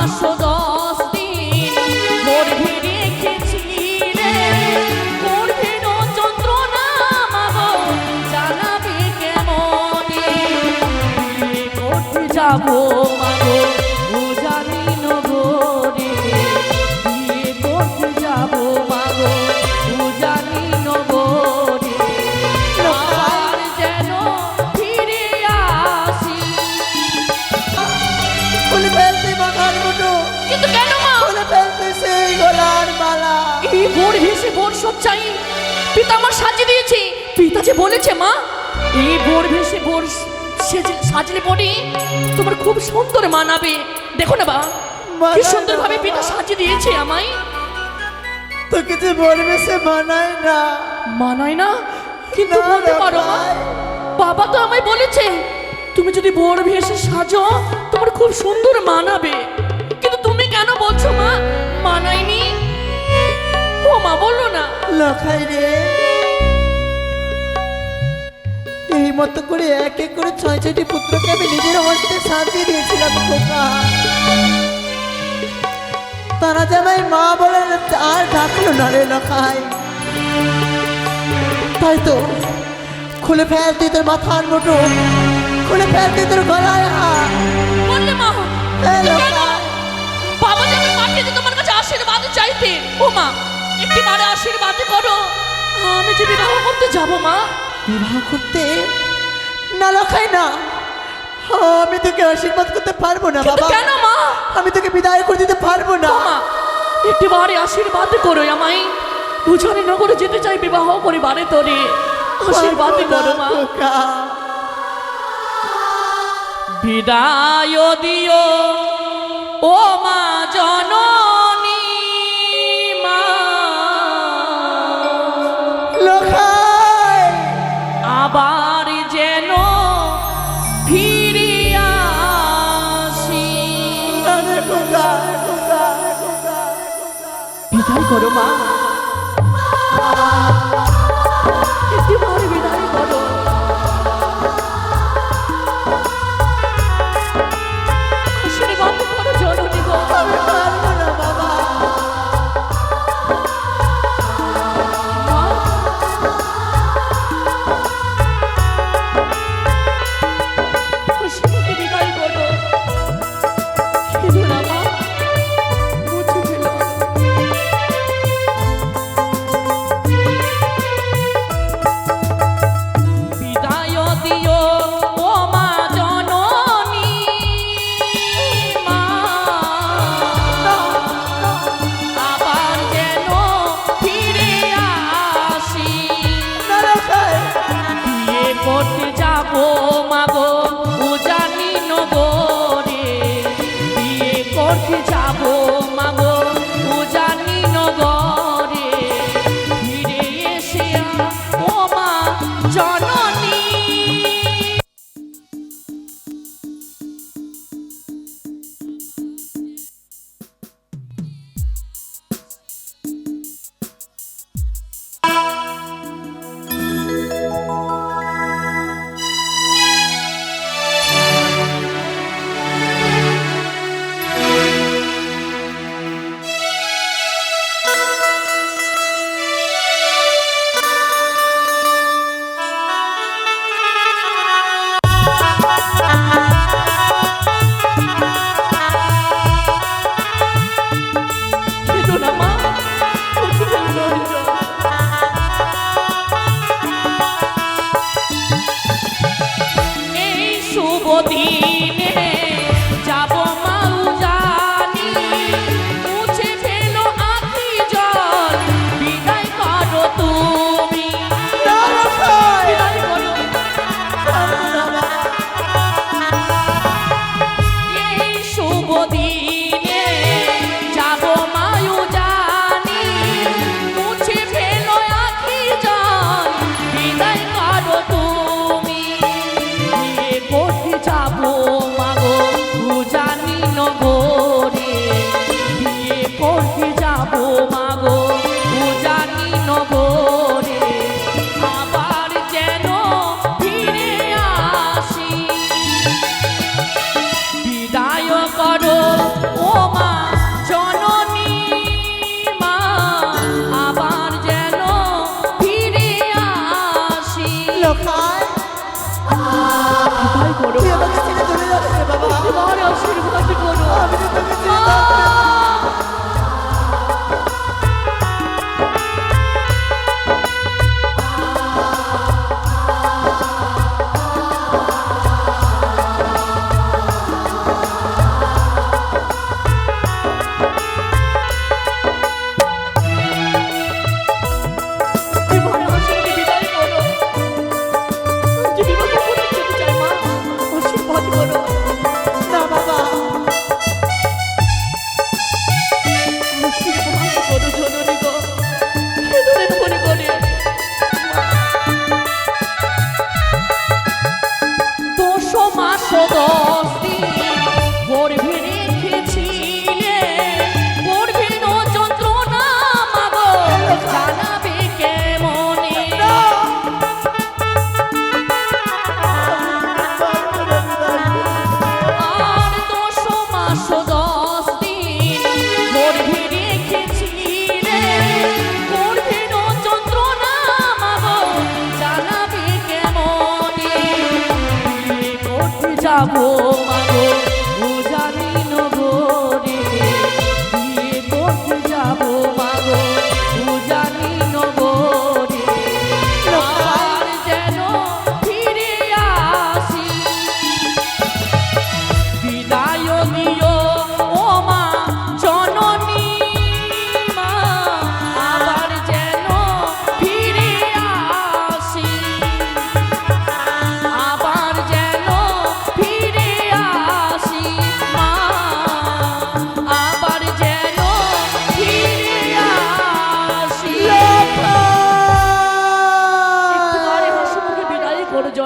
ও দশ দিন। গর্ভে রেখেছিলে যন্ত্রণা মাগো জানাবে কেমনে? করতে যাব? ভোর ভেসে ভোর সব চাই। পিতা আমার সাজিয়ে দিয়েছে। পিতা যে বলেছে মা এই ভোর ভেসে ভোর সেজে- সাজলে পরে তোমার খুব সুন্দর মানাবে। দেখো না বা কি মানায় সুন্দর ভাবে পিতা সাজিয়ে দিয়েছে আমায়। তোকে যে বলবে সে মানায় না। মানায় না? কিন্তু বলতে পারো মা বাবা তো আমায় বলেছে তুমি যদি ভোর ভেসে সাজো তোমার খুব সুন্দর মানাবে। কিন্তু তুমি কেন বলছো মা মানায়নি? না রে। এই মতো করে এক এক করে ছয় ছয়টি পুত্রকে আমি নিজের হস্তে সাজিয়ে দিয়েছিলাম খোকা। তারা যে আমায় মা বলে আর ডাকলো না রে লখাই। তাই তো খুলে ফেল তুই তোর মাথার মুঠো খুলে ফেল তুই তোর গলায় হাত। বললে মা কেন? বাবা যে আমি পাঠিয়েছে তোমার কাছে আশীর্বাদ চাইতে ও মা একটি বারে আশীর্বাদ করো। আমি যে বিবাহ করতে যাব মা। বিবাহ করতে? না লখাই না। আমি তোকে আশীর্বাদ করতে পারব না বাবা। কেন মা? আমি তোকে বিদায় করে দিতে পারব না। একটি বারে আশীর্বাদ করো আমায়। দুজনে নগরে যেতে চাই বিবাহ পরিবারে তোরে। আশীর্বাদ করো মা। বিদায় দিও। ও মা জননী বিদায় you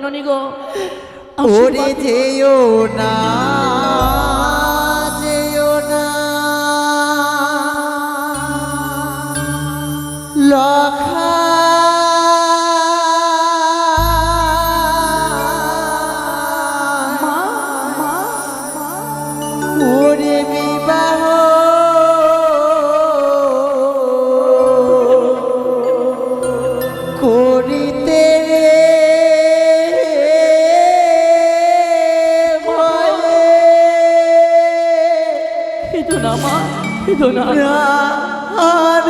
জননী গো ওরে যেও না। না আর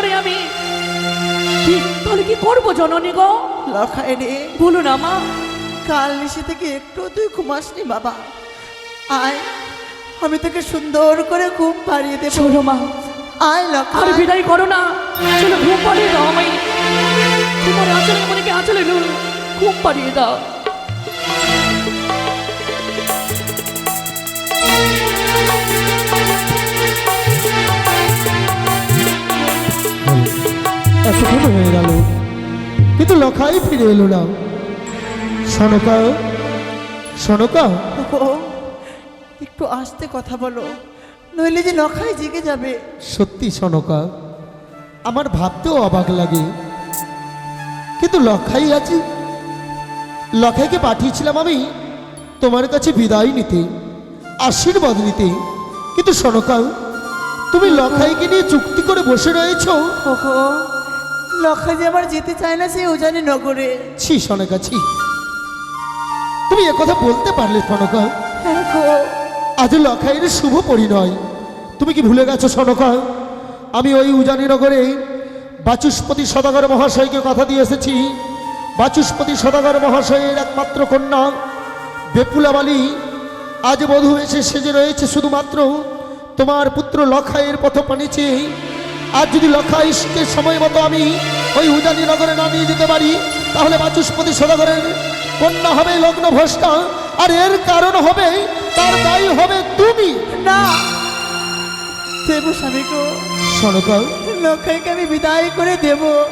করে আমি। কি তাহলে কি করব জননী গো? লখাই রে বলো না মা। কাল নিশে থেকে একটু তুই ঘুমাসনি বাবা। আয় আমি তোকে সুন্দর করে ঘুম পাড়িয়ে দেবো। চলো মা। আয় আর লখাই বিদায় করো না। চলো ঘুম পাড়িয়ে দাও আমায়। তোমার আচলে মনে আচলে নুন। ঘুম পাড়িয়ে দাও। এতক্ষণ হয়ে গেল। কিন্তু লখাই ফিরে এলো না। সনকা সনকা? একটু আস্তে কথা বলো নইলে যে লখাই জেগে যাবে। সত্যি সনকা আমার ভাবতেও অবাক লাগে। কিন্তু লখাই আছে। লখাইকে পাঠিয়েছিলাম আমি তোমার কাছে বিদায় নিতে আশীর্বাদ নিতে। কিন্তু সনকা তুমি লখাইকে নিয়ে চুক্তি করে বসে রয়েছো। ওহো লখাই যে আবার যেতে চায় না সেই উজানি নগরে। ছি সনকা ছি। তুমি একথা বলতে পারলে সনকা হ্যাঁ গো। আজ লখাইয়ের শুভ পরিণয়। তুমি কি ভুলে গেছো সনকা আমি ওই উজানিনগরে বাচুস্পতি সদাগর মহাশয়কে কথা দিয়ে এসেছি। বাচুস্পতি সদাগর মহাশয়ের একমাত্র কন্যা বেপুলাবালি আজ বধূ এসে সেজে রয়েছে শুধুমাত্র তোমার পুত্র লখাইয়ের পথ পানিছে আজ যদি লখাইশকে সময় মতো আমি ওই উজানি নগরে না নিয়ে যেতে পারি তাহলে বাচুস্পতি সদাগরের কন্যা হবে লগ্ন ভ্রষ্টা আর এর কারণ হবে তার দায়ী হবে তুমি। না। দেবো স্বামী গো। সনকাল। লখাইকে আমি বিদায় করে দেবো।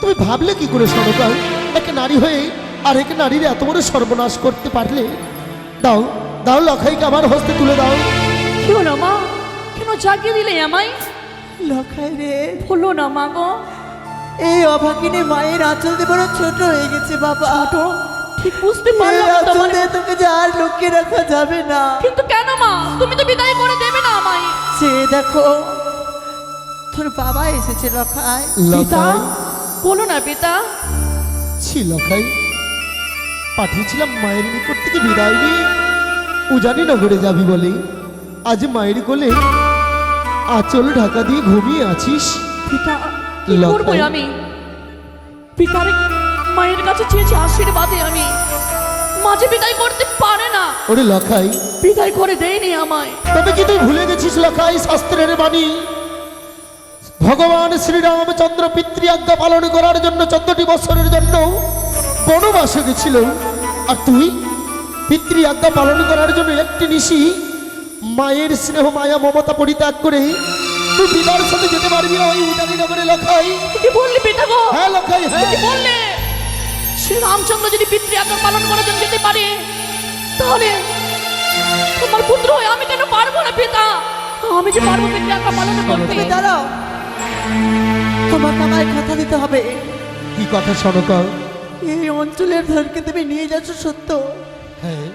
তুমি ভাবলে কি করে সনকাল? এক নারী হয়ে আর এক নারীর এত বড় সর্বনাশ করতে পারলে? দাও দাও লখাইকে আমার হস্তে তুলে দাও। কি হলো মা? কেন জাগিয়ে দিলে আমায়? লখাই রে। বলো না মা গো। এই অভাগিনী মায়ের আঁচল দিয়ে বড় ছোট হয়ে গেছে বাবা। ছোট? ঠিক বুঝতে পারলাম না তোমার তোকে যে আর লক্ষ্যে রাখা যাবে না। কিন্তু কেন মা? তুমি তো বিদায় করে দেবে না আমায়। সে দেখো তোর বাবা এসেছে লখাই পিতা? বলো না পিতা। ছি লখাই পাঠিয়েছিলাম মায়ের নিকট থেকে বিদায় নিয়ে। উজানি নগরে যাবি বলে। আজ মায়ের কোলে আঁচল ঢাকা দিয়ে ঘুমিয়ে আছিস? পিতা কি। করব আমি? পিতার মায়ের কাছে চেয়েছি আশীর্বাদে আমি। মাঝে বিদায় করতে পারে না। ওরে লখাই। বিদায় করে দেয়নি আমায়। তবে কি তুই ভুলে গেছিস লখাই শাস্ত্রের বাণী? ভগবান শ্রীরামচন্দ্র পিতৃ আজ্ঞা পালন করার জন্য চোদ্দটি বছরের জন্য বনবাসে গেছিল। আর তুই পিতৃ আজ্ঞা পালন করার জন্য একটি নিশি মায়ের স্নেহ মায়া মমতা পরিত্যাগ করে তুই পিতার সাথে যেতে পারবি না ওই উদানি নগরে লখাই। কি বললি পিতা গো? হ্যাঁ লখাই হ্যাঁ। কি বললে? শ্রী রামচন্দ্র যদি পিতৃ আজ্ঞা পালন করার জন্য যেতে পারে তাহলে তোমার পুত্র হয়ে আমি কেন পারব না পিতা? আমি যে পারব পিতৃ আজ্ঞা পালন করতে। দাঁড়াও তোমাকে আমায় কথা দিতে হবে। কি কথা শোনকা এই অঞ্চলের ধনকে তুমি নিয়ে যাচ্ছ সত্য। হ্যাঁ।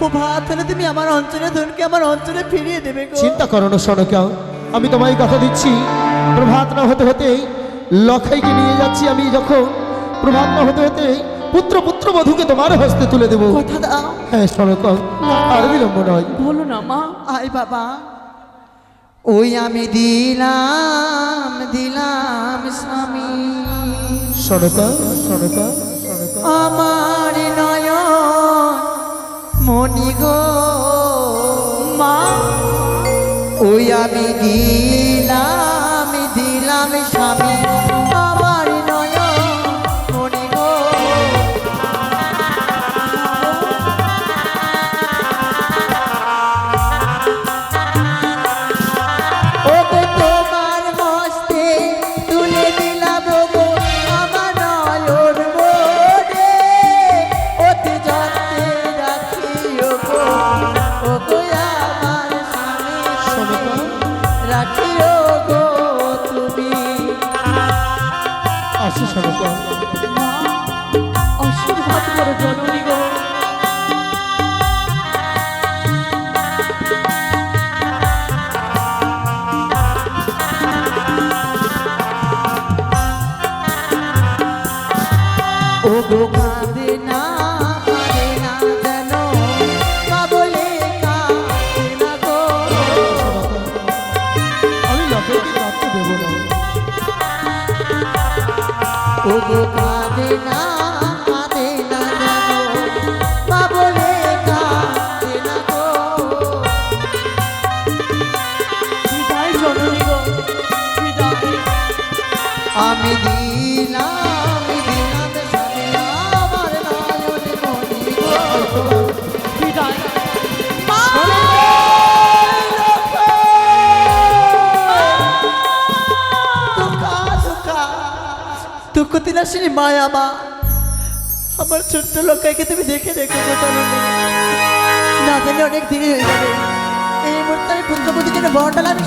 প্রভাত হলে তুমি আমার অঞ্চলের ধনকে আমার অঞ্চলে ফিরিয়ে দেবে চিন্তা করো না সনকা আমি তোমায় কথা দিচ্ছি। প্রভাত না হতে হতে লখাইকে নিয়ে যাচ্ছি আমি যখন। প্রভাত না হতে হতে পুত্র পুত্র বধূকে তোমার হস্তে তুলে দেবো। কথা দাও। হ্যাঁ সনকা আর বিলম্ব নয়। বলো না মা। আয় বাবা। ওই আমি দিলাম দিলাম স্বামী। সনকা সনকা সনকা। আমার মণি গো মা। ওই আমি দিলাম দিলাম স্বামী। আমি দিলাম দিলাম আমার নয়নে মনি বিদায়। দিলাসিনী মায়া মা। আমার ছোট্ট লোকাইকে তুমি দেখে রেখে না জানি অনেক দেরি হয়ে যাবে। এই মুহূর্তে আমি পুত্রপতি জন্য বড়টা আমি